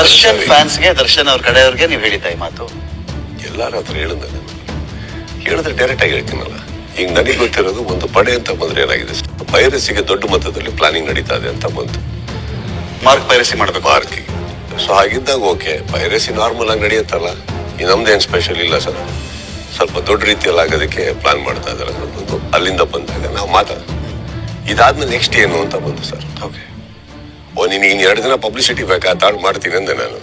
ದರ್ಶನ್ ಫ್ಯಾನ್ಸ್ಗೆ ದರ್ಶನ್ ಅವ್ರ ಕಡೆಯವ್ರಿಗೆ ನೀವು ಹೇಳಿದ್ದ ಈ ಮಾತು. ಎಲ್ಲಾರ ಹತ್ರ ಹೇಳಿದ ಹೇಳಿದ್ರೆ ಡೈರೆಕ್ಟ್ ಆಗಿ ಹೇಳ್ತೀನಲ್ಲ. ಈಗ ನನಗೆ ಗೊತ್ತಿರೋದು ಒಂದು ಪಡೆ ಅಂತ ಬಂದ್ರೆ ಏನಾಗಿದೆ? ಪೈರಸಿಗೆ ದೊಡ್ಡ ಮಟ್ಟದಲ್ಲಿ ಪ್ಲಾನಿಂಗ್ ನಡೀತಾ ಇದೆ ಅಂತ ಬಂತು. ಮಾರ್ಕ್ ಪೈರಸಿ ಮಾಡಬೇಕು. ಮಾರ್ಕಿ ಸೊ ಹಾಗಿದ್ದಾಗ ಓಕೆ ಪೈರಸಿ ನಾರ್ಮಲ್ ಆಗಿ ನಡೆಯುತ್ತಲ್ಲ? ಈ ನಮ್ದೇನು ಸ್ಪೆಷಲ್ ಇಲ್ಲ ಸರ್. ಸ್ವಲ್ಪ ದೊಡ್ಡ ರೀತಿಯಲ್ಲಿ ಆಗೋದಕ್ಕೆ ಪ್ಲಾನ್ ಮಾಡ್ತಾ ಇದ್ದಾರೆ ಅನ್ನೋದೊಂದು ಅಲ್ಲಿಂದ ಬಂದಾಗ ನಾವು ಮಾತಾಡ ಇದಾದ್ಮೇಲೆ ನೆಕ್ಸ್ಟ್ ಏನು ಅಂತ ಬಂತು ಸರ್. ಓಕೆ ನೀನು ಇನ್ನು ಎರಡು ದಿನ ಪಬ್ಲಿಸಿಟಿ ಬೇಕಾ? ತಾಳು ಮಾಡ್ತೀನಿ ಅಂದೆ ನಾನು.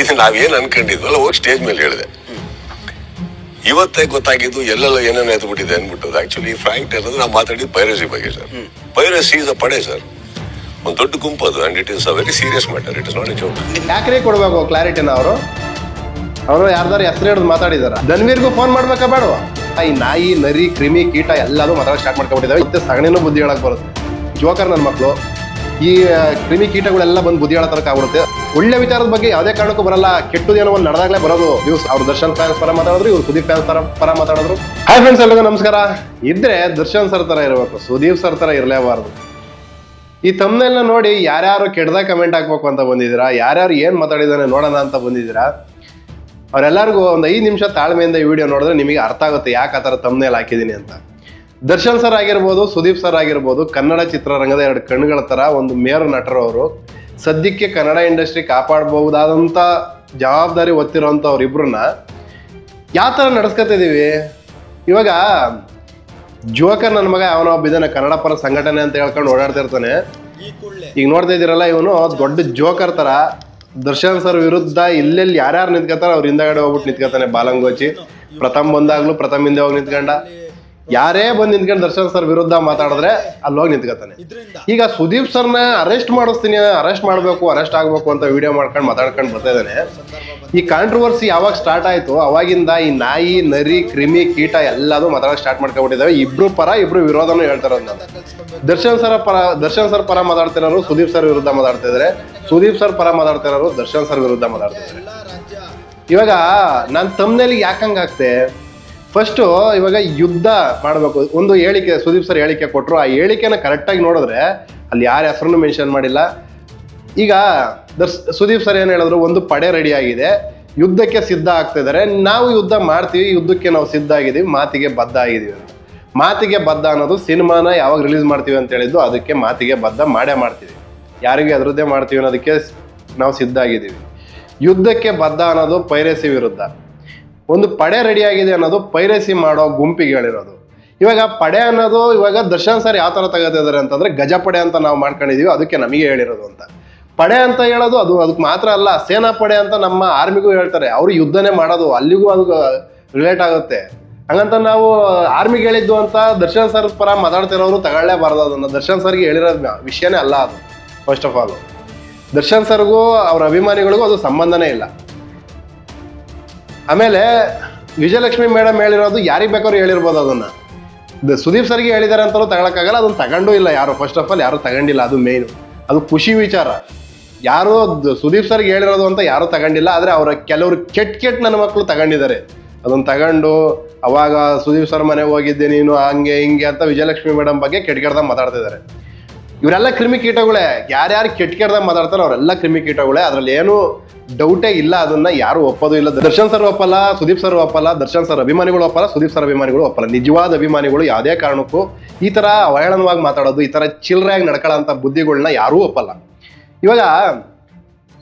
ಇದು ನಾವೇನು ಅನ್ಕೊಂಡಿದ್ವಲ್ಲ ಹೋಗಿ ಸ್ಟೇಜ್ ಮೇಲೆ ಹೇಳಿದೆ. ಇವತ್ತೇ ಗೊತ್ತಾಗಿದ್ದು ಎಲ್ಲೆಲ್ಲ ಏನೇನು ಎದ್ಬಿಟ್ಟಿದೆ ಅಂದ್ಬಿಟ್ಟು ಆಕ್ಚುಲಿ ಫ್ರಾಂಕ್ ಅನ್ನೋದು ನಾವು ಮಾತಾಡಿದ್ದು ಪೈರಸಿ ಬಗ್ಗೆ ಸರ್ ಪೈರಸಿ ಇಸ್ ಅ ಪಡೆ ಸರ್ ಒಂದು ದೊಡ್ಡ ಗುಂಪು ಅದು and it is a very serious matter it is not a joke ಯಾಕರೀ ಕೊಡಬೇಕು ಕ್ಲಾರಿಟಿ ಕ್ಲಾರಿಟಿನ ಅವರು? ಅವರು ಯಾರ್ದಾರು ಹೆಸರು ಹಿಡಿದು ಮಾತಾಡಿದಾರ? ಧನ್ವೀರ್ಗೂ ಫೋನ್ ಮಾಡ್ಬೇಕಾ ಬೇಡವಾ? ಈ ನಾಯಿ ನರಿ ಕ್ರಿಮಿ ಕೀಟ ಎಲ್ಲದೂ ಮಾತಾಡೋಕೆ ಸ್ಟಾರ್ಟ್ ಮಾಡ್ಕೊಂಡ್ಬಿಟ್ಟಿದ್ದಾವೆ ಮತ್ತೆ ಸಗಣಿನೂ ಬುದ್ಧಿ ಹೇಳಕ್ ಬರುತ್ತೆ. ಜೋಕರ್ ನನ್ನ ಮಕ್ಕಳು ಈ ಕ್ರಿಮಿ ಕೀಟಗಳೆಲ್ಲ ಬಂದು ಬುದ್ಧಿ ಹೇಳೋ ತನಕ ಆಗ್ಬಿಡುತ್ತೆ. ಒಳ್ಳೆ ವಿಚಾರದ ಬಗ್ಗೆ ಯಾವುದೇ ಕಾರಣಕ್ಕೂ ಬರಲ್ಲ. ಕೆಟ್ಟದೇನೋ ಒಂದು ನಡೆದಾಗಲೇ ಬರೋದು. ನ್ಯೂಸ್ ಅವ್ರು ದರ್ಶನ್ ಫ್ಯಾನ್ಸ್ ಪರ ಮಾತಾಡಿದ್ರು, ಇವ್ರು ಸುದೀಪ್ ಫ್ಯಾನ್ಸ್ ಪರ ಪರ ಮಾತಾಡಿದ್ರು. ಹಾಯ್ ಫ್ರೆಂಡ್ಸ್ ಎಲ್ಲರಿಗೂ ನಮಸ್ಕಾರ. ಇದ್ರೆ ದರ್ಶನ್ ಸರ್ ತರ ಇರಬೇಕು, ಸುದೀಪ್ ಸರ್ ತರ ಇರಲೇಬಾರ್ದು. ಈ ತಮ್ಮನೆಲ್ಲ ನೋಡಿ ಯಾರ್ಯಾರು ಕೆಡ್ದಾಗ ಕಮೆಂಟ್ ಹಾಕ್ಬೇಕು ಅಂತ ಬಂದಿದ್ದೀರಾ, ಯಾರ್ಯಾರು ಏನು ಮಾತಾಡಿದಾನೆ ನೋಡೋಣ ಅಂತ ಬಂದಿದ್ದೀರಾ, ಅವರೆಲ್ಲರಿಗೂ ಒಂದು ಐದು ನಿಮಿಷ ತಾಳ್ಮೆಯಿಂದ ಈ ವಿಡಿಯೋ ನೋಡಿದ್ರೆ ನಿಮಗೆ ಅರ್ಥ ಆಗುತ್ತೆ ಯಾಕೆ ಆ ಥರ ತಮ್ಮನೆಲ್ಲ ಹಾಕಿದ್ದೀನಿ ಅಂತ. ದರ್ಶನ್ ಸರ್ ಆಗಿರ್ಬೋದು ಸುದೀಪ್ ಸರ್ ಆಗಿರ್ಬೋದು ಕನ್ನಡ ಚಿತ್ರರಂಗದ ಎರಡು ಕಣ್ಣುಗಳ ಥರ ಒಂದು ಮೇರು ನಟರು ಅವರು. ಸದ್ಯಕ್ಕೆ ಕನ್ನಡ ಇಂಡಸ್ಟ್ರಿ ಕಾಪಾಡಬಹುದಾದಂಥ ಜವಾಬ್ದಾರಿ ಅವ್ರಿಬ್ರನ್ನ ಯಾವ ಥರ ನಡೆಸ್ಕೊತಿದ್ದೀವಿ ಇವಾಗ ಜೋಕರ್ ನನ್ನ ಮಗ ಅವನೋ ಒಬ್ಬ ಇದ್ದಾನೆ ಕನ್ನಡ ಪರ ಸಂಘಟನೆ ಅಂತ ಹೇಳ್ಕೊಂಡು ಓಡಾಡ್ತಿರ್ತಾನೆ ಈಗ ನೋಡ್ತಾ ಇದ್ದೀರಲ್ಲ ಇವನು ದೊಡ್ಡ ಜೋಕರ್ ಥರ ದರ್ಶನ್ ಸರ್ ವಿರುದ್ಧ ಇಲ್ಲೆಲ್ಲಿ ಯಾರ್ಯಾರು ನಿಂತ್ಕೊತಾರ ಅವ್ರ ಹಿಂದಗಡೆ ಹೋಗ್ಬಿಟ್ಟು ನಿಂತ್ಕೊತಾನೆ ಬಾಲಂಗೋಚಿ. ಪ್ರಥಮ್ ಬಂದಾಗ್ಲೂ ಪ್ರಥಮ್ ಹಿಂದೆ ಹೋಗಿ ನಿಂತ್ಕೊಂಡ. ಯಾರೇ ಬಂದು ನಿಂತ್ಕೊಂಡು ದರ್ಶನ್ ಸರ್ ವಿರುದ್ಧ ಮಾತಾಡಿದ್ರೆ ಅಲ್ಲಿ ಹೋಗಿ ನಿಂತ್ಕೊತಾನೆ ಈಗ ಸುದೀಪ್ ಸರ್ನ ಅರೆಸ್ಟ್ ಮಾಡಿಸ್ತೀನಿ ಅರೆಸ್ಟ್ ಮಾಡಬೇಕು ಅರೆಸ್ಟ್ ಆಗಬೇಕು ಅಂತ ವಿಡಿಯೋ ಮಾಡ್ಕೊಂಡು ಮಾತಾಡ್ಕೊಂಡು ಬರ್ತಾ ಇದ್ದಾನೆ. ಈ ಕಾಂಟ್ರವರ್ಸಿ ಯಾವಾಗ ಸ್ಟಾರ್ಟ್ ಆಯಿತು? ಅವಾಗಿಂದ ಈ ನಾಯಿ ನರಿ ಕ್ರಿಮಿ ಕೀಟ ಎಲ್ಲದೂ ಮಾತಾಡೋಕೆ ಸ್ಟಾರ್ಟ್ ಮಾಡ್ಕೊಂಡ್ಬಿಟ್ಟಿದ್ದಾವೆ. ಇಬ್ರು ಪರ ಇಬ್ರು ವಿರೋಧನೂ ಹೇಳ್ತಾರೆ ನಾನು. ದರ್ಶನ್ ಸರ್ ಪರ ದರ್ಶನ್ ಸರ್ ಪರ ಮಾತಾಡ್ತಿರೋರು ಸುದೀಪ್ ಸರ್ ವಿರುದ್ಧ ಮಾತಾಡ್ತಾ ಇದ್ದಾರೆ ಸುದೀಪ್ ಸರ್ ಪರ ಮಾತಾಡ್ತಿರೋರು ದರ್ಶನ್ ಸರ್ ವಿರುದ್ಧ ಮಾತಾಡ್ತಿದ್ದಾರೆ ಇವಾಗ ನಾನು ತಮ್ಮನೇಲಿ ಯಾಕಂಗ್ ಆಗ್ತೆ ಫಸ್ಟು ಇವಾಗ ಯುದ್ಧ ಮಾಡಬೇಕು. ಒಂದು ಹೇಳಿಕೆ, ಸುದೀಪ್ ಸರ್ ಹೇಳಿಕೆ ಕೊಟ್ಟರು ಆ ಹೇಳಿಕೆನ ಕರೆಕ್ಟಾಗಿ ನೋಡಿದ್ರೆ ಅಲ್ಲಿ ಯಾರ ಹೆಸರನ್ನು ಮೆನ್ಷನ್ ಮಾಡಿಲ್ಲ. ಈಗ ದರ್ಶ್, ಸುದೀಪ್ ಸರ್ ಏನು ಹೇಳಿದ್ರು? ಒಂದು ಪಡೆ ರೆಡಿ ಆಗಿದೆ. ಯುದ್ಧಕ್ಕೆ ಸಿದ್ಧ ಆಗ್ತಿದ್ದಾರೆ ನಾವು ಯುದ್ಧ ಮಾಡ್ತೀವಿ. ಯುದ್ಧಕ್ಕೆ ನಾವು ಸಿದ್ಧ ಆಗಿದ್ದೀವಿ. ಮಾತಿಗೆ ಬದ್ಧ ಆಗಿದ್ದೀವಿ ಮಾತಿಗೆ ಬದ್ಧ ಅನ್ನೋದು ಸಿನಿಮಾನ ಯಾವಾಗ ರಿಲೀಸ್ ಮಾಡ್ತೀವಿ ಅಂತ ಹೇಳಿದ್ದು, ಅದಕ್ಕೆ ಮಾತಿಗೆ ಬದ್ಧ ಮಾಡೇ ಮಾಡ್ತೀವಿ. ಯಾರಿಗೆ ಅದರದ್ದೇ ಮಾಡ್ತೀವಿ ಅನ್ನೋದಕ್ಕೆ ನಾವು ಸಿದ್ಧ ಆಗಿದ್ದೀವಿ. ಯುದ್ಧಕ್ಕೆ ಬದ್ಧ ಅನ್ನೋದು ಪೈರಸಿ ವಿರುದ್ಧ. ಒಂದು ಪಡೆ ರೆಡಿ ಆಗಿದೆ ಅನ್ನೋದು ಪೈರಸಿ ಮಾಡೋ ಗುಂಪಿಗೆ ಹೇಳಿರೋದು. ಇವಾಗ ಪಡೆ ಅನ್ನೋದು ಇವಾಗ ದರ್ಶನ್ ಸರ್ ಯಾವ ಥರ ತಗೋತಿದ್ದಾರೆ ಅಂತಂದ್ರೆ ಗಜಪಡೆ ಅಂತ ನಾವು ಮಾಡ್ಕೊಂಡಿದೀವಿ, ಅದಕ್ಕೆ ನಮಗೆ ಹೇಳಿರೋದು ಅಂತ. ಪಡೆ ಅಂತ ಹೇಳೋದು ಅದು, ಅದಕ್ಕೆ ಮಾತ್ರ ಅಲ್ಲ, ಸೇನಾ ಪಡೆ ಅಂತ ನಮ್ಮ ಆರ್ಮಿಗೂ ಹೇಳ್ತಾರೆ, ಅವರು ಯುದ್ಧನೇ ಮಾಡೋದು, ಅಲ್ಲಿಗೂ ಅದು ರಿಲೇಟ್ ಆಗುತ್ತೆ. ಹಂಗಂತ ನಾವು ಆರ್ಮಿಗೆ ಹೇಳಿದ್ದು ಅಂತ ದರ್ಶನ್ ಸರ್ ಪರ ಮಾತಾಡ್ತಿರೋರು ತಗೊಳ್ಳೇಬಾರ್ದು ಅದನ್ನ. ದರ್ಶನ್ ಸರ್ಗೆ ಹೇಳಿರೋದು ವಿಷಯನೇ ಅಲ್ಲ ಅದು ಫಸ್ಟ್ ಆಫ್ ಆಲ್ ದರ್ಶನ್ ಸರ್ಗೂ ಅವ್ರ ಅಭಿಮಾನಿಗಳಿಗೂ ಅದು ಸಂಬಂಧನೇ ಇಲ್ಲ. ಆಮೇಲೆ ವಿಜಯಲಕ್ಷ್ಮಿ ಮೇಡಮ್ ಹೇಳಿರೋದು ಯಾರಿಗೆ ಬೇಕಾದ್ರೂ ಹೇಳಿರ್ಬೋದು ಅದನ್ನ. ಸುದೀಪ್ ಸರ್ಗೆ ಹೇಳಿದ್ದಾರೆ ಅಂತಲೂ ತಗೊಳಕ್ಕಾಗಲ್ಲ, ಅದನ್ನ ತಗೊಂಡು ಇಲ್ಲ ಯಾರು. ಫಸ್ಟ್ ಆಫ್ ಆಲ್ ಯಾರು ತಗೊಂಡಿಲ್ಲ, ಅದು ಮೇನ್ ಅದು ಖುಷಿ ವಿಚಾರ. ಯಾರು ಸುದೀಪ್ ಸರ್ಗೆ ಹೇಳಿರೋದು ಅಂತ ಯಾರು ತಗೊಂಡಿಲ್ಲ, ಆದರೆ ಅವರ ಕೆಲವರು ಕೆಟ್ಟ ಕೆಟ್ಟ ನನ್ನ ಮಕ್ಕಳು ತಗೊಂಡಿದ್ದಾರೆ. ಅದನ್ನ ತಗೊಂಡು ಅವಾಗ ಸುದೀಪ್ ಸರ್ ಮನೆಗೆ ಹೋಗಿದ್ದೆ ನೀನು, ಹಂಗೆ ಹಿಂಗೆ ಅಂತ ವಿಜಯಲಕ್ಷ್ಮಿ ಮೇಡಮ್ ಬಗ್ಗೆ ಕೆಟ್ಟ ಕೆಟ್ಟದಾಗ ಮಾತಾಡ್ತಿದ್ದಾರೆ. ಇವರೆಲ್ಲ ಕ್ರಿಮಿ ಕೀಟಗಳೇ. ಯಾರ್ಯಾರು ಕೆಟ್ಟ ಕೆಟ್ಟದಾಗ ಮಾತಾಡ್ತಾರೋ ಅವರೆಲ್ಲ ಕ್ರಿಮಿ ಕೀಟಗಳೇ. ಅದ್ರಲ್ಲಿ ಏನು ಡೌಟೇ ಇಲ್ಲ, ಅದನ್ನ ಯಾರು ಒಪ್ಪೋದು ಇಲ್ಲ. ದರ್ಶನ್ ಸರ್ ಒಪ್ಪಲ್ಲ, ಸುದೀಪ್ ಸರ್ ಒಪ್ಪಲ್ಲ, ದರ್ಶನ್ ಸರ್ ಅಭಿಮಾನಿಗಳು ಒಪ್ಪಲ್ಲ, ಸುದೀಪ್ ಸರ್ ಅಭಿಮಾನಿಗಳು ಒಪ್ಪಲ್ಲ. ನಿಜವಾದ ಅಭಿಮಾನಿಗಳು ಯಾವುದೇ ಕಾರಣಕ್ಕೂ ಈ ತರ ಅವಹೇಳನವಾಗಿ ಮಾತಾಡೋದು, ಈ ತರ ಚಿಲ್ಲರೆಯಾಗಿ ನಡ್ಕೊಳ್ಳೋಂಥ ಬುದ್ಧಿಗಳನ್ನ ಯಾರೂ ಒಪ್ಪಲ್ಲ. ಇವಾಗ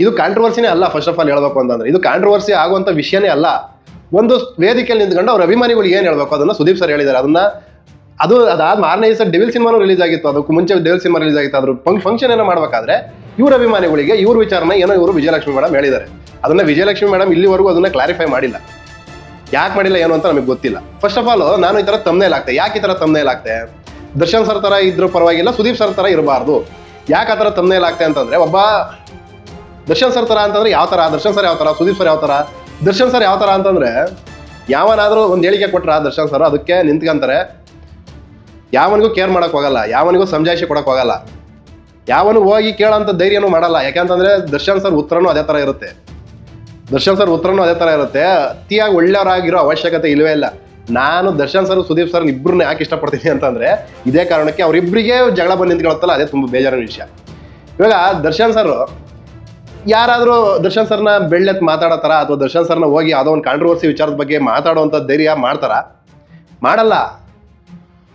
ಇದು ಕಾಂಟ್ರವರ್ಸಿನೇ ಅಲ್ಲ ಫಸ್ಟ್ ಆಫ್ ಆಲ್ ಹೇಳ್ಬೇಕು ಅಂತಂದ್ರೆ. ಇದು ಕಾಂಟ್ರವರ್ಸಿ ಆಗುವಂಥ ವಿಷಯನೇ ಅಲ್ಲ. ಒಂದು ವೇದಿಕೆಯಲ್ಲಿ ನಿಂತ್ಕೊಂಡು ಅವ್ರ ಅಭಿಮಾನಿಗಳು ಏನು ಹೇಳ್ಬೇಕು, ಅದನ್ನ ಸುದೀಪ್ ಸರ್ ಹೇಳಿದ್ದಾರೆ. ಅದನ್ನ ಅದು ಅದಾದ ಮಾರನೇ ದಿವಸ ಡೆವಿಲ್ ಸಿನಿಮಾನು ರಿಲೀಸ್ ಆಗಿತ್ತು. ಅದಕ್ಕೂ ಮುಂಚೆ ಡೆವಿಲ್ ಸಿನಿಮಾ ರಿಲೀಸ್ ಆಗಿತ್ತು. ಅದ್ರ ಫಂಕ್ಷನ್ ಏನೋ ಮಾಡಬೇಕಾದ್ರೆ ಇವ್ರ ಅಭಿಮಾನಿಗಳಿಗೆ, ಇವ್ರ ವಿಚಾರನ ಏನೋ ಇವರು ವಿಜಯಲಕ್ಷ್ಮಿ ಮೇಡಮ್ ಹೇಳಿದ್ದಾರೆ. ಅದನ್ನ ವಿಜಯಲಕ್ಷ್ಮಿ ಮೇಡಮ್ ಇಲ್ಲಿವರೆಗೂ ಅದನ್ನ ಕ್ಲಾರಿಫೈ ಮಾಡಿಲ್ಲ. ಯಾಕೆ ಮಾಡಿಲ್ಲ ಏನು ಅಂತ ನಮಗೆ ಗೊತ್ತಿಲ್ಲ. ಫಸ್ಟ್ ಆಫ್ ಆಲ್ ನಾನು ಈ ಥರ ತಮ್ಮನೇಲ್ ಆಗ್ತೆ ಯಾಕೆ ಈ ಥರ ತಮ್ಮನೇ ಆಗ್ತೆ ದರ್ಶನ್ ಸರ್ ಥರ ಇದ್ರೂ ಪರವಾಗಿಲ್ಲ, ಸುದೀಪ್ ಸರ್ ಥರ ಇರಬಾರ್ದು. ಯಾಕೆ ಆ ಥರ ತಮ್ಮನೇಲ್ ಆಗ್ತೆ ಅಂತಂದ್ರೆ, ಒಬ್ಬ ದರ್ಶನ್ ಸರ್ ಥರ ಅಂತಂದ್ರೆ ಯಾವ ಥರ ದರ್ಶನ್ ಸರ್ ಯಾವ ಥರ ಸುದೀಪ್ ಸರ್ ಯಾವ ಥರ ದರ್ಶನ್ ಸರ್ ಯಾವ ಥರ ಅಂತಂದ್ರೆ, ಯಾವನಾದರೂ ಒಂದು ಹೇಳಿಕೆ ಕೊಟ್ರ ದರ್ಶನ್ ಸರ್ ಅದಕ್ಕೆ ನಿಂತ್ಕೊಂತಾರೆ. ಯಾವನಿಗೂ ಕೇರ್ ಮಾಡಕ್ ಹೋಗಲ್ಲ, ಯಾವನಿಗೂ ಸಂಜಾಯಿಸಿ ಕೊಡಕ್ ಹೋಗಲ್ಲ. ಯಾವನು ಹೋಗಿ ಕೇಳೋಂಥ ಧೈರ್ಯನೂ ಮಾಡಲ್ಲ. ಯಾಕಂತಂದ್ರೆ ದರ್ಶನ್ ಸರ್ ಉತ್ತರನೂ ಅದೇ ಥರ ಇರುತ್ತೆ. ದರ್ಶನ್ ಸರ್ ಉತ್ತರನೂ ಅದೇ ಥರ ಇರುತ್ತೆ. ಅತಿಯಾಗಿ ಒಳ್ಳೆಯವರಾಗಿರೋ ಅವಶ್ಯಕತೆ ಇಲ್ಲವೇ ಇಲ್ಲ. ನಾನು ದರ್ಶನ್ ಸರ್, ಸುದೀಪ್ ಸರ್ ಇಬ್ಬರನ್ನ ಯಾಕೆ ಇಷ್ಟಪಡ್ತೀನಿ ಅಂತಂದ್ರೆ ಇದೇ ಕಾರಣಕ್ಕೆ ಅವರಿಬ್ಬರಿಗೆ ಜಗಳ ಬಂದು ನಿಂತ್ಕೊಳ್ತಲ್ಲ ಅದೇ ತುಂಬ ಬೇಜಾರಿನ ವಿಷಯ. ಇವಾಗ ದರ್ಶನ್ ಸರ್, ಯಾರಾದರೂ ದರ್ಶನ್ ಸರ್ನ ಬೆಳ್ಳೆತ್ ತರ ಅಥವಾ ದರ್ಶನ್ ಸರ್ನ ಹೋಗಿ ಯಾವುದೋ ಒಂದು ಕಾಂಟ್ರವರ್ಸಿ ವಿಚಾರದ ಬಗ್ಗೆ ಮಾತಾಡುವಂಥ ಧೈರ್ಯ ಮಾಡ್ತಾರ? ಮಾಡಲ್ಲ.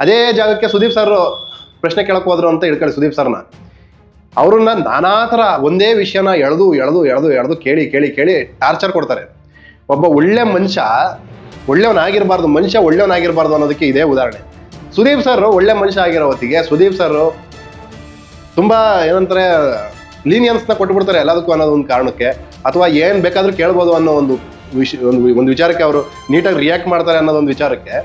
ಅದೇ ಜಾಗಕ್ಕೆ ಸುದೀಪ್ ಸರ್ ಪ್ರಶ್ನೆ ಕೇಳಕ್ ಹೋದ್ರು ಅಂತ ಇಟ್ಕೊಳ್ಳಿ ಸುದೀಪ್ ಸರ್ನ. ಅವ್ರನ್ನ ನಾನಾ ಥರ ಒಂದೇ ವಿಷಯನ ಎಳೆದು ಎಳೆದು ಎಳೆದು ಎಳೆದು ಕೇಳಿ ಕೇಳಿ ಕೇಳಿ ಟಾರ್ಚರ್ ಕೊಡ್ತಾರೆ. ಒಬ್ಬ ಒಳ್ಳೆ ಮನುಷ್ಯ ಒಳ್ಳೆಯವನಾಗಿರಬಾರ್ದು ಮನುಷ್ಯ ಒಳ್ಳೆಯವನಾಗಿರಬಾರ್ದು ಅನ್ನೋದಕ್ಕೆ ಇದೇ ಉದಾಹರಣೆ. ಸುದೀಪ್ ಸರ್ ಒಳ್ಳೆ ಮನುಷ್ಯ ಆಗಿರೋ ಹೊತ್ತಿಗೆ ಸುದೀಪ್ ಸರ್ ತುಂಬಾ ಏನಂತಾರೆ ಲೀನಿಯನ್ಸ್ನ ಕೊಟ್ಬಿಡ್ತಾರೆ ಎಲ್ಲದಕ್ಕೂ ಅನ್ನೋದು ಒಂದು ಕಾರಣಕ್ಕೆ. ಅಥವಾ ಏನ್ ಬೇಕಾದರೂ ಕೇಳ್ಬೋದು ಅನ್ನೋ ಒಂದು ವಿಷ, ಒಂದು ಒಂದು ವಿಚಾರಕ್ಕೆ ಅವರು ನೀಟಾಗಿ ರಿಯಾಕ್ಟ್ ಮಾಡ್ತಾರೆ ಅನ್ನೋದೊಂದು ವಿಚಾರಕ್ಕೆ.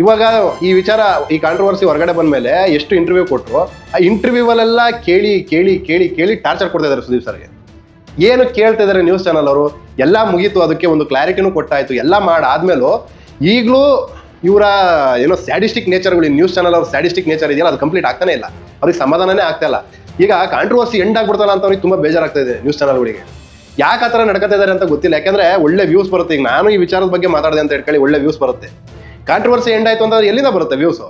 ಇವಾಗ ಈ ವಿಚಾರ ಈ ಕಾಂಟ್ರವರ್ಸಿ ಹೊರಗಡೆ ಬಂದ ಮೇಲೆ ಎಷ್ಟು ಇಂಟರ್ವ್ಯೂ ಕೊಟ್ಟರು ಆ ಇಂಟರ್ವ್ಯೂವಲ್ಲೆಲ್ಲ ಕೇಳಿ ಕೇಳಿ ಕೇಳಿ ಕೇಳಿ ಟಾರ್ಚರ್ ಕೊಡ್ತಾ ಇದ್ದಾರೆ ಸುದೀಪ್ ಸರ್ಗೆ. ಏನು ಕೇಳ್ತಾ ಇದ್ದಾರೆ ನ್ಯೂಸ್ ಚಾನಲ್ ಅವರು? ಎಲ್ಲ ಮುಗೀತು, ಅದಕ್ಕೆ ಒಂದು ಕ್ಲಾರಿಟಿನೂ ಕೊಟ್ಟಾಯ್ತು, ಎಲ್ಲ ಮಾಡಾದ್ಮೇಲೂ ಈಗಲೂ ಇವರ ಏನೋ ಸ್ಯಾಡಿಸ್ಟಿಕ್ ನೇಚರ್ಗಳು ನ್ಯೂಸ್ ಚಾನಲ್ ಅವ್ರ ಸ್ಯಾಡಿಸ್ಟಿಕ್ ನೇಚರ್ ಇದೆಯಲ್ಲ, ಅದು ಕಂಪ್ಲೀಟ್ ಆಗ್ತಾನೆ ಇಲ್ಲ. ಅವ್ರಿಗೆ ಸಮಾಧಾನನೇ ಆಗ್ತಾ ಇಲ್ಲ. ಈಗ ಕಾಂಟ್ರವರ್ಸಿ ಎಂಡ್ ಆಗ್ಬಿಡ್ತಲ್ಲ ಅಂತ ಅವ್ರಿಗೆ ತುಂಬಾ ಬೇಜಾರಾಗ್ತಾ ಇದೆ ನ್ಯೂಸ್ ಚಾನಲ್ಗಳಿಗೆ ಯಾಕೆ ಆ ಥರ ನಡ್ಕೊತಾ ಇದ್ದಾರೆ ಅಂತ ಗೊತ್ತಿಲ್ಲ. ಯಾಕಂದ್ರೆ ಒಳ್ಳೆ ವ್ಯೂಸ್ ಬರುತ್ತೆ. ಈಗ ನಾನು ಈ ವಿಚಾರದ ಬಗ್ಗೆ ಮಾತಾಡಿದೆ ಅಂತ ಹೇಳ್ಕೊಳ್ಳಿ, ಒಳ್ಳೆ ವ್ಯೂಸ್ ಬರುತ್ತೆ. ಕಾಂಟ್ರವರ್ಸಿ ಎಂಡ್ ಆಯ್ತು ಅಂತಂದ್ರೆ ಎಲ್ಲಿಂದ ಬರುತ್ತೆ ವ್ಯೂಸ್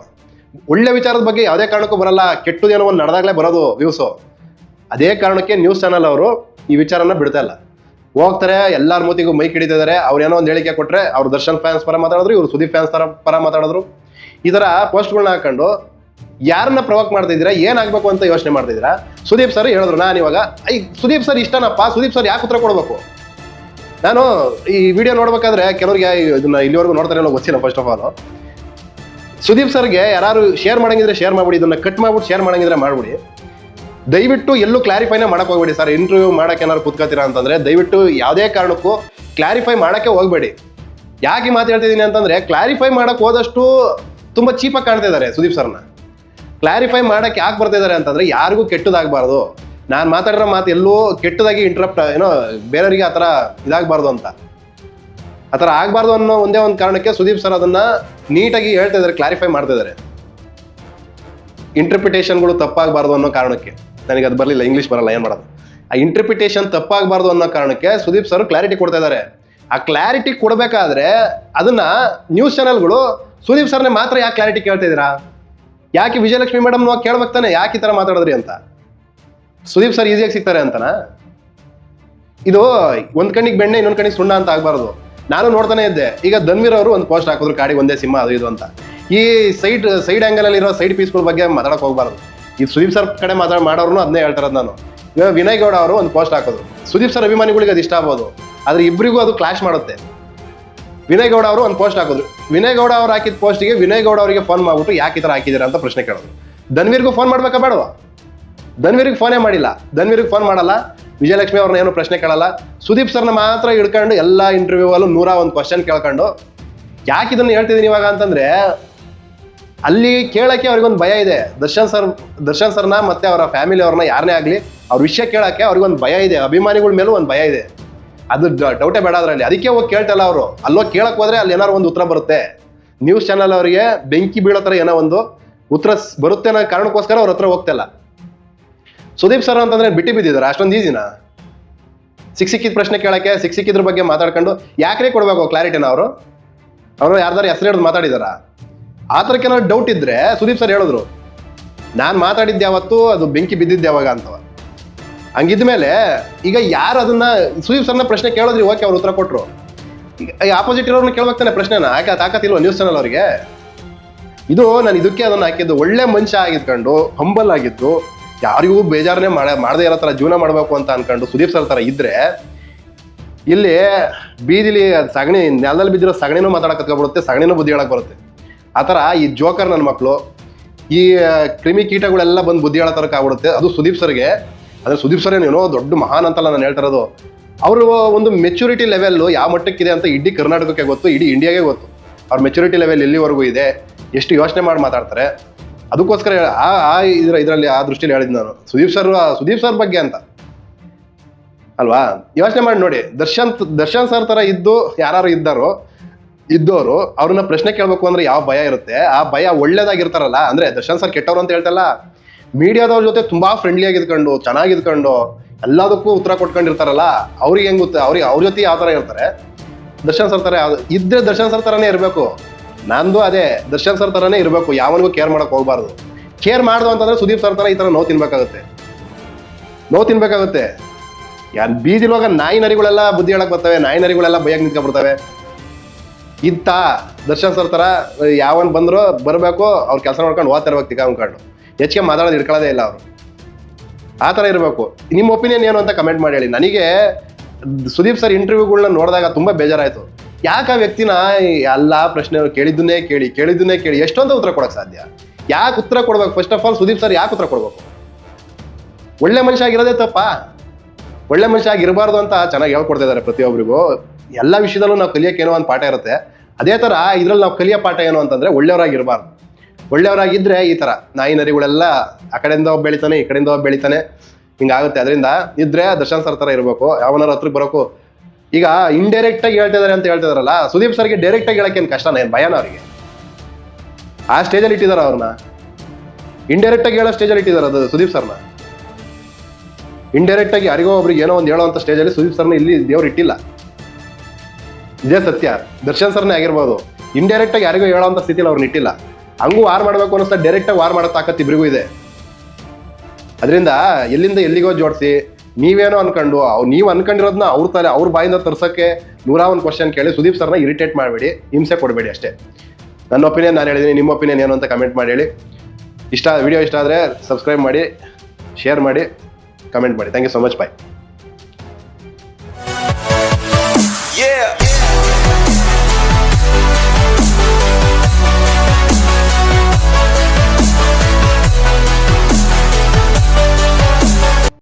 ಒಳ್ಳೆ ವಿಚಾರದ ಬಗ್ಗೆ ಯಾವುದೇ ಕಾರಣಕ್ಕೂ ಬರಲ್ಲ ಕೆಟ್ಟದೇನೋ ಒಂದು ನಡೆದಾಗಲೇ ಬರೋದು ವ್ಯೂಸು ಅದೇ ಕಾರಣಕ್ಕೆ ನ್ಯೂಸ್ ಚಾನಲ್ ಅವರು ಈ ವಿಚಾರನ ಬಿಡ್ತಾ ಇಲ್ಲ. ಹೋಗ್ತಾರೆ, ಎಲ್ಲಾರ ಮೂತಿಗೂ ಮೈಕ್ ಹಿಡಿತಿದ್ದಾರೆ ಅವ್ರು ಏನೋ ಒಂದು ಹೇಳಿಕೆ ಕೊಟ್ಟರೆ ಅವ್ರು ದರ್ಶನ್ ಫ್ಯಾನ್ಸ್ ಪರ ಮಾತಾಡಿದ್ರು, ಇವರು ಸುದೀಪ್ ಫ್ಯಾನ್ಸ್ ತರ ಪರ ಮಾತಾಡಿದ್ರು. ಈ ಥರ ಪೋಸ್ಟ್ಗಳನ್ನ ಹಾಕೊಂಡು ಯಾರನ್ನ ಪ್ರವೋಕ್ ಮಾಡ್ತಿದ್ದೀರಾ ಏನಾಗಬೇಕು ಅಂತ ಯೋಚನೆ ಮಾಡ್ತಿದ್ದೀರಾ ಸುದೀಪ್ ಸರ್ ಹೇಳಿದ್ರು, ನಾನು ಇವಾಗ, ಐ, ಸುದೀಪ್ ಸರ್ ಇಷ್ಟನಪ್ಪ, ಸುದೀಪ್ ಸರ್ ಯಾಕೆ ಉತ್ತರ ಕೊಡಬೇಕು? ನಾನು ಈ ವಿಡಿಯೋ ನೋಡ್ಬೇಕಾದ್ರೆ ಕೆಲವರಿಗೆ ಇದನ್ನ ಇಲ್ಲಿವರೆಗೂ ನೋಡ್ತಾರೆ ಇಲ್ಲ ಗೊತ್ತಿಲ್ಲ ಫಸ್ಟ್ ಆಫ್ ಆಲ್ ಸುದೀಪ್ ಸರ್ಗೆ ಯಾರು ಶೇರ್ ಮಾಡಂಗಿದ್ರೆ ಶೇರ್ ಮಾಡ್ಬಿಡಿ, ಇದನ್ನ ಕಟ್ ಮಾಡ್ಬಿಟ್ಟು ಶೇರ್ ಮಾಡಂಗಿದ್ರೆ ಮಾಡ್ಬಿಡಿ. ದಯವಿಟ್ಟು ಎಲ್ಲೂ ಕ್ಲಾರಿಫೈನೇ ಮಾಡಕ್ ಹೋಗ್ಬೇಡಿ ಸರ್ ಇಂಟರ್ವ್ಯೂ ಮಾಡಕ್ಕೆ ಏನಾದ್ರು ಕುತ್ಕೋತೀರಾ ಅಂತಂದ್ರೆ ದಯವಿಟ್ಟು ಯಾವುದೇ ಕಾರಣಕ್ಕೂ ಕ್ಲಾರಿಫೈ ಮಾಡೋಕ್ಕೆ ಹೋಗ್ಬೇಡಿ. ಯಾಕೆ ಮಾತಾಡ್ತಿದ್ದೀನಿ ಅಂತಂದ್ರೆ ಕ್ಲಾರಿಫೈ ಮಾಡಕ್ ಹೋದಷ್ಟು ತುಂಬಾ ಚೀಪಾಗಿ ಕಾಣ್ತಾ ಇದ್ದಾರೆ ಸುದೀಪ್ ಸರ್ನ. ಕ್ಲಾರಿಫೈ ಮಾಡೋಕ್ಕೆ ಯಾಕೆ ಬರ್ತಾ ಇದ್ದಾರೆ ಅಂತಂದ್ರೆ ಯಾರಿಗೂ ಕೆಟ್ಟದಾಗಬಾರ್ದು. ನಾನು ಮಾತಾಡಿರೋ ಮಾತು ಎಲ್ಲೋ ಕೆಟ್ಟದಾಗಿ ಇಂಟ್ರಪ್ಟ್ ಏನೋ ಬೇರೆಯವರಿಗೆ ಆ ಥರ ಇದಾಗಬಾರ್ದು ಅಂತ. ಆ ಥರ ಆಗಬಾರ್ದು ಅನ್ನೋ ಒಂದೇ ಒಂದು ಕಾರಣಕ್ಕೆ ಸುದೀಪ್ ಸರ್ ಅದನ್ನು ನೀಟಾಗಿ ಹೇಳ್ತಾ ಇದ್ದಾರೆ ಕ್ಲಾರಿಫೈ ಮಾಡ್ತಾ ಇದ್ದಾರೆ ತಪ್ಪಾಗಬಾರ್ದು ಅನ್ನೋ ಕಾರಣಕ್ಕೆ. ನನಗೆ ಅದು ಬರಲಿಲ್ಲ ಇಂಗ್ಲೀಷ್ ಬರಲ್ಲ, ಏನು ಮಾಡೋದು. ಆ ಇಂಟರ್ಪ್ರಿಟೇಷನ್ ತಪ್ಪಾಗಬಾರ್ದು ಅನ್ನೋ ಕಾರಣಕ್ಕೆ ಸುದೀಪ್ ಸರ್ ಕ್ಲಾರಿಟಿ ಕೊಡ್ತಾ ಇದ್ದಾರೆ ಆ ಕ್ಲಾರಿಟಿ ಕೊಡಬೇಕಾದ್ರೆ ಅದನ್ನ ನ್ಯೂಸ್ ಚಾನೆಲ್ಗಳು ಸುದೀಪ್ ಸರ್ನೇ ಮಾತ್ರ ಯಾಕೆ ಕ್ಲಾರಿಟಿ ಕೇಳ್ತಾ ಇದ್ದೀರಾ? ಯಾಕೆ ವಿಜಯಲಕ್ಷ್ಮಿ ಮೇಡಮ್ ಕೇಳ್ಬೇಕು ತಾನೆ? ಯಾಕೆ ಈ ಥರ ಮಾತಾಡಿದ್ರಿ ಅಂತ? ಸುದೀಪ್ ಸರ್ ಈಸಿಯಾಗಿ ಸಿಗ್ತಾರೆ ಅಂತನಾ? ಇದು ಒಂದ್ ಕಣ್ಣಿಗೆ ಬೆಣ್ಣೆ, ಇನ್ನೊಂದ್ ಕಣ್ಣಿಗೆ ಸುಣ್ಣ ಅಂತ ಆಗ್ಬಾರ್ದು. ನಾನು ನೋಡ್ತಾನೆ ಇದ್ದೆ. ಈಗ ಧನ್ವೀರ್ ಅವರು ಒಂದು ಪೋಸ್ಟ್ ಹಾಕಿದ್ರು ಕಾಡಿಗೆ ಒಂದೇ ಸಿಂಹ ಅದು ಇದು ಅಂತ. ಈ ಸೈಡ್ ಸೈಡ್ ಆಂಗಲ್ ಅಲ್ಲಿ ಇರೋ ಸೈಡ್ ಪೀಸ್ಗಳ ಬಗ್ಗೆ ಮಾತಾಡಕ್ ಹೋಗ್ಬಾರ್ದು. ಈ ಸುದೀಪ್ ಸರ್ ಕಡೆ ಮಾತಾಡ ಮಾಡೋರು ಅದನ್ನೇ ಹೇಳ್ತಾರದು ನಾನು. ಇವಾಗ ವಿನಯ್ ಗೌಡ ಅವರು ಒಂದು ಪೋಸ್ಟ್ ಹಾಕೋದು ಸುದೀಪ್ ಸರ್ ಅಭಿಮಾನಿಗಳಿಗೆ ಅದು ಇಷ್ಟ ಆಗ್ಬೋದು. ಆದ್ರೆ ಇಬ್ಬರಿಗೂ ಅದು ಕ್ಲಾಶ್ ಮಾಡುತ್ತೆ. ವಿನಯ್ ಗೌಡ ಅವರು ಒಂದು ಪೋಸ್ಟ್ ಹಾಕೋದು ವಿನಯ್ ಗೌಡ ಅವ್ರು ಹಾಕಿದ ಪೋಸ್ಟ್ಗೆ ವಿನಯ್ ಗೌಡ ಅವರಿಗೆ ಫೋನ್ ಮಾಡ್ಬಿಟ್ಟು ಯಾಕೆ ಈ ಥರ ಹಾಕಿದ್ದೀರಾ ಅಂತ ಪ್ರಶ್ನೆ ಕೇಳೋದು. ಧನ್ವೀರ್ಗೂ ಫೋನ್ ಮಾಡ್ಬೇಕಾ ಬೇಡವಾ? ಧನ್ವೀರಿಗೆ ಫೋನೇ ಮಾಡಿಲ್ಲ. ಧನ್ವೀರಿಗೆ ಫೋನ್ ಮಾಡಲ್ಲ. ವಿಜಯಲಕ್ಷ್ಮಿ ಅವ್ರನ್ನ ಏನು ಪ್ರಶ್ನೆ ಕೇಳಲ್ಲ. ಸುದೀಪ್ ಸರ್ನ ಮಾತ್ರ ಹಿಡ್ಕೊಂಡು ಎಲ್ಲ ಇಂಟರ್ವ್ಯೂ ಅಲ್ಲೂ ನೂರ ಒಂದು ಕ್ವಶನ್ ಕೇಳ್ಕೊಂಡು. ಯಾಕೆ ಇದನ್ನು ಹೇಳ್ತಿದ್ದೀನಿ ಇವಾಗ ಅಂತಂದ್ರೆ, ಅಲ್ಲಿ ಕೇಳಕ್ಕೆ ಅವ್ರಿಗೊಂದು ಭಯ ಇದೆ. ದರ್ಶನ್ ಸರ್, ದರ್ಶನ್ ಸರ್ನ ಮತ್ತೆ ಅವರ ಫ್ಯಾಮಿಲಿ ಅವ್ರನ್ನ ಯಾರನ್ನೇ ಆಗಲಿ, ಅವ್ರ ವಿಷಯ ಕೇಳಕ್ಕೆ ಅವ್ರಿಗೊಂದು ಭಯ ಇದೆ. ಅಭಿಮಾನಿಗಳ ಮೇಲೂ ಒಂದು ಭಯ ಇದೆ. ಅದು ಡೌಟೇ ಬೇಡ ಅದರಲ್ಲಿ. ಅದಕ್ಕೆ ಹೋಗಿ ಕೇಳ್ತಲ್ಲ ಅವರು. ಅಲ್ಲೋಗಿ ಕೇಳಕ್ ಹೋದ್ರೆ ಅಲ್ಲಿ ಏನಾರು ಒಂದು ಉತ್ತರ ಬರುತ್ತೆ. ನ್ಯೂಸ್ ಚಾನಲ್ ಅವರಿಗೆ ಬೆಂಕಿ ಬೀಳೋ ಥರ ಏನೋ ಒಂದು ಉತ್ತರ ಬರುತ್ತೆ ಅನ್ನೋ ಕಾರಣಕ್ಕೋಸ್ಕರ ಅವ್ರ ಹತ್ರ ಹೋಗ್ತಿಲ್ಲ ಸುದೀಪ್ ಸರ್ ಅಂತಂದ್ರೆ ಬಿಟ್ಟು ಬಿದ್ದಿದ್ದಾರೆ, ಅಷ್ಟೊಂದು ಈಸಿನಾ? ಸಿಕ್ ಸಿಕ್ಕಿದ ಪ್ರಶ್ನೆ ಕೇಳಕ್ಕೆ, ಸಿಕ್ ಸಿಕ್ಕಿದ್ರ ಬಗ್ಗೆ ಮಾತಾಡ್ಕೊಂಡು ಯಾಕ್ರೆ ಕೊಡ್ಬೇಕು ಕ್ಲಾರಿಟಿನ ಅವರು? ಅವರು ಯಾರ್ದಾರು ಹೆಸರು ಹೇಳೋದು ಮಾತಾಡಿದಾರ? ಆ ಥರಕ್ಕೆ ಏನಾದ್ರು ಡೌಟ್ ಇದ್ರೆ ಸುದೀಪ್ ಸರ್ ಹೇಳಿದ್ರು, ನಾನು ಮಾತಾಡಿದ್ದೆ ಯಾವತ್ತು, ಅದು ಬೆಂಕಿ ಬಿದ್ದಿದ್ದೆ ಯಾವಾಗ ಅಂತವ ಹಂಗಿದ್ಮೇಲೆ ಈಗ ಯಾರು ಅದನ್ನ, ಸುದೀಪ್ ಸರ್ನ ಪ್ರಶ್ನೆ ಕೇಳಿದ್ರಿ, ಓಕೆ ಅವ್ರು ಉತ್ತರ ಕೊಟ್ರು. ಈಗ ಆಪೋಸಿಟ್ ಇರೋರ್ನ ಕೇಳ್ಬೇಕು ತಾನೆ ಪ್ರಶ್ನೆನ ಯಾಕೆ ತಾಕತ್ತಿಲ್ವ ನ್ಯೂಸ್ ಚಾನಲ್ ಅವರಿಗೆ? ಇದು ನಾನು ಇದಕ್ಕೆ ಅದನ್ನ ಹಾಕಿದ್ದು, ಒಳ್ಳೆ ಮನುಷ್ಯ ಆಗಿದ್ಕೊಂಡು ಹಂಬಲ್ ಆಗಿದ್ದು ಯಾರಿಗೂ ಬೇಜಾರನೆ ಮಾಡ, ಮಾಡದೇ ಇರೋ ಥರ ಜೀವನ ಮಾಡಬೇಕು ಅಂತ ಅನ್ಕೊಂಡು ಸುದೀಪ್ ಸರ್ ಥರ ಇದ್ದರೆ ಇಲ್ಲಿ ಬೀದಿಲಿ ಸಗಣಿ, ನೆಲದಲ್ಲಿ ಬಿದ್ದಿರೋ ಸಗಣಿನೂ ಮಾತಾಡಕ್ ಕತ್ಕೊಬಿಡುತ್ತೆ, ಸಗಣಿನೂ ಬುದ್ಧಿ ಹೇಳಕ್ ಬರುತ್ತೆ. ಆ ಥರ ಈ ಜೋಕರ್ ನನ್ನ ಮಕ್ಕಳು ಈ ಕ್ರಿಮಿ ಕೀಟಗಳೆಲ್ಲ ಬಂದು ಬುದ್ಧಿ ಹೇಳೋ ಆಗ್ಬಿಡುತ್ತೆ. ಅದು ಸುದೀಪ್ ಸರ್ಗೆ ಅಂದರೆ ಸುದೀಪ್ ಸರ್ ಏನೋ ದೊಡ್ಡ ಮಹಾನ್ ಅಂತಲ್ಲ ನಾನು ಹೇಳ್ತಿರೋದು ಅವರು ಒಂದು ಮೆಚುರಿಟಿ ಲೆವೆಲ್ಲು ಯಾವ ಮಟ್ಟಕ್ಕಿದೆ ಅಂತ ಇಡೀ ಕರ್ನಾಟಕಕ್ಕೆ ಗೊತ್ತು, ಇಡೀ ಇಂಡಿಯಾಗೆ ಗೊತ್ತು. ಅವ್ರ ಮೆಚುರಿಟಿ ಲೆವೆಲ್ ಎಲ್ಲಿವರೆಗೂ ಇದೆ, ಎಷ್ಟು ಯೋಚನೆ ಮಾಡಿ ಮಾತಾಡ್ತಾರೆ. ಅದಕ್ಕೋಸ್ಕರ ಆ ಆ ಇದ್ರ, ಇದರಲ್ಲಿ, ಆ ದೃಷ್ಟಿಲಿ ಹೇಳಿದ್ ನಾನು. ಸುದೀಪ್ ಸರ್ ಸುದೀಪ್ ಸರ್ ಬಗ್ಗೆ ಅಂತ. ಅಲ್ವಾ? ಯೋಚನೆ ಮಾಡಿ ನೋಡಿ. ದರ್ಶನ್ ದರ್ಶನ್ ಸರ್ ತರ ಇದ್ದು ಯಾರು ಇದ್ದಾರೋ ಇದ್ದವರು ಅವ್ರನ್ನ ಪ್ರಶ್ನೆ ಕೇಳಬೇಕು ಅಂದ್ರೆ ಯಾವ ಭಯ ಇರುತ್ತೆ? ಆ ಭಯ ಒಳ್ಳೇದಾಗಿರ್ತಾರಲ್ಲ, ಅಂದ್ರೆ ದರ್ಶನ್ ಸರ್ ಕೆಟ್ಟವ್ರು ಅಂತ ಹೇಳ್ತಲ್ಲ, ಮೀಡಿಯಾದವ್ರ ಜೊತೆ ತುಂಬಾ ಫ್ರೆಂಡ್ಲಿ ಆಗಿದ್ಕೊಂಡು, ಚೆನ್ನಾಗಿದ್ಕೊಂಡು, ಎಲ್ಲದಕ್ಕೂ ಉತ್ತರ ಕೊಟ್ಕೊಂಡಿರ್ತಾರಲ್ಲ, ಅವ್ರಿಗೆ ಹೆಂಗ್ ಅವ್ರಿಗೆ, ಅವ್ರ ಜೊತೆ ಯಾವ ತರ ಇರ್ತಾರೆ? ದರ್ಶನ್ ಸರ್ ತರ ಇದ್ರೆ ದರ್ಶನ್ ಸರ್ ತರನೇ ಇರಬೇಕು. ನಂದು ಅದೇ, ದರ್ಶನ್ ಸರ್ ತರನೇ ಇರಬೇಕು, ಯಾವನಿಗೂ ಕೇರ್ ಮಾಡಕ್ ಹೋಗ್ಬಾರ್ದು. ಕೇರ್ ಮಾಡ್ದು ಅಂತಂದ್ರೆ ಸುದೀಪ್ ಸರ್ ತರ ಈ ತರ ನೋವು ತಿನ್ಬೇಕಾಗುತ್ತೆ. ನೋವು ತಿನ್ಬೇಕಾಗುತ್ತೆ. ಯಾರು ಬೀದಿಲ್ ಹೋಗ ನಾಯಿ ನರಿಗಳೆಲ್ಲ ಬುದ್ಧಿ ಹೇಳಕ್ ಬರ್ತವೆ, ನಾಯಿ ನರಿಗಳೆಲ್ಲ ಬೈಯಕ್ ನಿಂತ್ಕೊಂಡ್ಬಿಡ್ತವೆ. ಇಂತ ದರ್ಶನ್ ಸರ್ ತರ, ಯಾವನ್ ಬಂದ್ರು ಬರಬೇಕು, ಅವ್ರ ಕೆಲಸ ಮಾಡ್ಕೊಂಡು ಓದ್ತಾ ಇರ್ಬೇಕು ತಿಕ್ಕ ಅನ್ಕೊಂಡು ಹೆಚ್ಚಿಗೆ ಮಾತಾಡೋದು ಇಟ್ಕೊಳ್ಳೋದೇ ಇಲ್ಲ ಅವರು. ಆ ಥರ ಇರಬೇಕು. ನಿಮ್ಮ ಒಪಿನಿಯನ್ ಏನು ಅಂತ ಕಮೆಂಟ್ ಮಾಡಿ ಹೇಳಿ. ನನಗೆ ಸುದೀಪ್ ಸರ್ ಇಂಟರ್ವ್ಯೂಗಳನ್ನ ನೋಡಿದಾಗ ತುಂಬ ಬೇಜಾರಾಯಿತು. ಯಾಕೆ ಆ ವ್ಯಕ್ತಿನ ಎಲ್ಲ ಪ್ರಶ್ನೆ ಕೇಳಿದ್ದನ್ನೇ ಕೇಳಿ ಕೇಳಿದ್ದನ್ನೇ ಕೇಳಿ ಎಷ್ಟೊಂದು ಉತ್ತರ ಕೊಡೋಕೆ ಸಾಧ್ಯ? ಯಾಕೆ ಉತ್ತರ ಕೊಡ್ಬೇಕು? First of all Sudeep sir ಯಾಕೆ ಉತ್ತರ ಕೊಡ್ಬೇಕು? ಒಳ್ಳೆ ಮನುಷ್ಯ ಆಗಿರೋದೇ ತಪ್ಪ? ಒಳ್ಳೆ ಮನುಷ್ಯ ಆಗಿರಬಾರ್ದು ಅಂತ ಚೆನ್ನಾಗಿ ಹೇಳ್ಕೊಡ್ತಾ ಇದ್ದಾರೆ ಪ್ರತಿಯೊಬ್ಬರಿಗೂ ಎಲ್ಲ ವಿಷಯದಲ್ಲೂ ನಾವು ಕಲಿಯೋಕೆ ಏನೋ ಒಂದು ಪಾಠ ಇರುತ್ತೆ. ಅದೇ ಥರ ಇದ್ರಲ್ಲಿ ನಾವು ಕಲಿಯೋ ಪಾಠ ಏನು ಅಂತಂದ್ರೆ ಒಳ್ಳೆಯವರಾಗಿರಬಾರ್ದು. ಒಳ್ಳೆಯವರಾಗಿದ್ರೆ ಈ ಥರ ನಾಯಿ ನರಿಗಳೆಲ್ಲ ಆ ಕಡೆಯಿಂದ ಒಬ್ಬ ಬೆಳಿತಾನೆ, ಈ ಕಡೆಯಿಂದ ಒಬ್ಬ ಬೆಳಿತಾನೆ. ಹಿಂಗಾಗುತ್ತೆ. ಅದರಿಂದ ಇದ್ರೆ ದರ್ಶನ್ ಸರ್ ಥರ ಇರಬೇಕು. ಯಾವನಾರು ಹತ್ರಕ್ಕೆ ಬರೋಕು ಈಗ ಇಂಡೈರೆಕ್ಟ್ ಆಗಿ ಹೇಳ್ತಾ ಅಂತ ಹೇಳ್ತಿದಾರಲ್ಲ ಸುದೀಪ್ ಸರ್ಗೆ ಡೈರೆಕ್ಟ್ ಆಗಿ ಹೇಳಕ್ಕೆ ಏನು ಕಷ್ಟನ ಏನು ಭಯನ ಅವರಿಗೆ? ಆ ಸ್ಟೇಜಲ್ಲಿ ಇಟ್ಟಿದ್ದಾರೆ ಅವ್ರನ್ನ? ಇಂಡೈರೆಕ್ಟ್ ಆಗಿ ಹೇಳೋ ಸ್ಟೇಜಲ್ಲಿ ಇಟ್ಟಿದ್ದಾರೆ ಅದು ಸುದೀಪ್ ಸರ್ನ. ಇಂಡೈರೆಕ್ಟ್ ಆಗಿ ಯಾರಿಗೋ ಒಬ್ರಿಗೆ ಏನೋ ಒಂದು ಸ್ಟೇಜ್ ಸ್ಟೇಜಲ್ಲಿ ಸುದೀಪ್ ಸರ್ನ ಇಲ್ಲಿ ದೇವ್ರು ಇಟ್ಟಿಲ್ಲ. ಇದೇ ಸತ್ಯ. ದರ್ಶನ್ ಸರ್ನೇ ಆಗಿರ್ಬೋದು. ಇಂಡೈರೆಕ್ಟ್ ಆಗಿ ಯಾರಿಗೋ ಅಂತ ಸ್ಥಿತಿಲಿ ಅವ್ರನ್ನ ಇಟ್ಟಿಲ್ಲ. ಹಂಗೂ ವಾರ್ ಮಾಡಬೇಕು ಅನ್ನಿಸ್ತಾ ಡೈರೆಕ್ಟ್ ಆಗಿ ವಾರ್ ಮಾಡೋ ತಾಕತ್ತು ಇಬ್ರಿಗೂ ಇದೆ. ಅದರಿಂದ ಎಲ್ಲಿಂದ ಎಲ್ಲಿಗೋ ಜೋಡಿಸಿ ನೀವೇನೋ ಅನ್ಕೊಂಡು ಅವ್ರು ನೀವು ಅನ್ಕೊಂಡಿರೋದನ್ನ ಅವ್ರ ತಲೆ, ಅವ್ರ ಬಾಯಿಂದ ತರ್ಸೋಕ್ಕೆ ನೂರ ಒಂದು ಕ್ವಶನ್ ಕೇಳಿ ಸುದೀಪ್ ಸರ್ನ ಇರಿಟೇಟ್ ಮಾಡಬೇಡಿ, ಹಿಂಸೆ ಕೊಡಬೇಡಿ ಅಷ್ಟೇ. ನನ್ನ ಒಪಿನಿಯನ್ ನಾನು ಹೇಳಿದ್ದೀನಿ ನಿಮ್ಮ ಒಪಿನಿಯನ್ ಏನು ಅಂತ ಕಮೆಂಟ್ ಮಾಡಿ ಹೇಳಿ. ಇಷ್ಟ ವಿಡಿಯೋ ಇಷ್ಟ ಆದರೆ ಸಬ್ಸ್ಕ್ರೈಬ್ ಮಾಡಿ ಶೇರ್ ಮಾಡಿ ಕಮೆಂಟ್ ಮಾಡಿ. Thank you so much bye